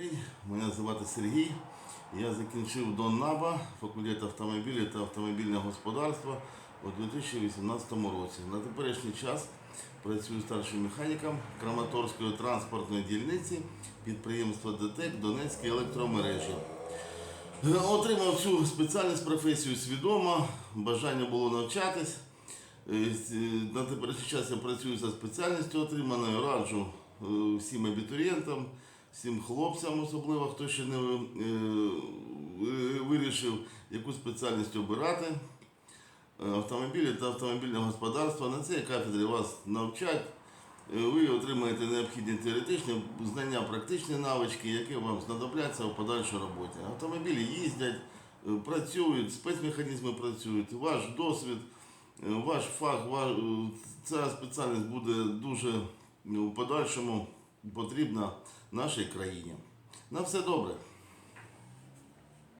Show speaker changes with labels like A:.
A: день. Мене звати Сергій. Я закінчив Доннаба, факультет автомобілів та автомобільного господарства у 2018 році. На теперішній час працюю старшим механіком Краматорської транспортної дільниці підприємства ДТЕК Донецькі електромережі. Отримав цю спеціальність професію свідомо, бажання було навчатись. Е, е, На теперішній час я працюю за спеціальністю отриманою, раджу е, всім абітурієнтам, всім хлопцям, особливо хто ще не е, вирішив, яку спеціальність обирати. Е, Автомобілі та автомобільне господарство. На цій кафедрі вас навчать. Е, Ви отримаєте необхідні теоретичні знання, практичні навички, які вам знадобляться у подальшій роботі. Автомобілі їздять, працюють, спецмеханізми працюють, ваш досвід, ваш фах, ва- е, ця спеціальність буде дуже е, у подальшому потрібна нашій країні. На все добре.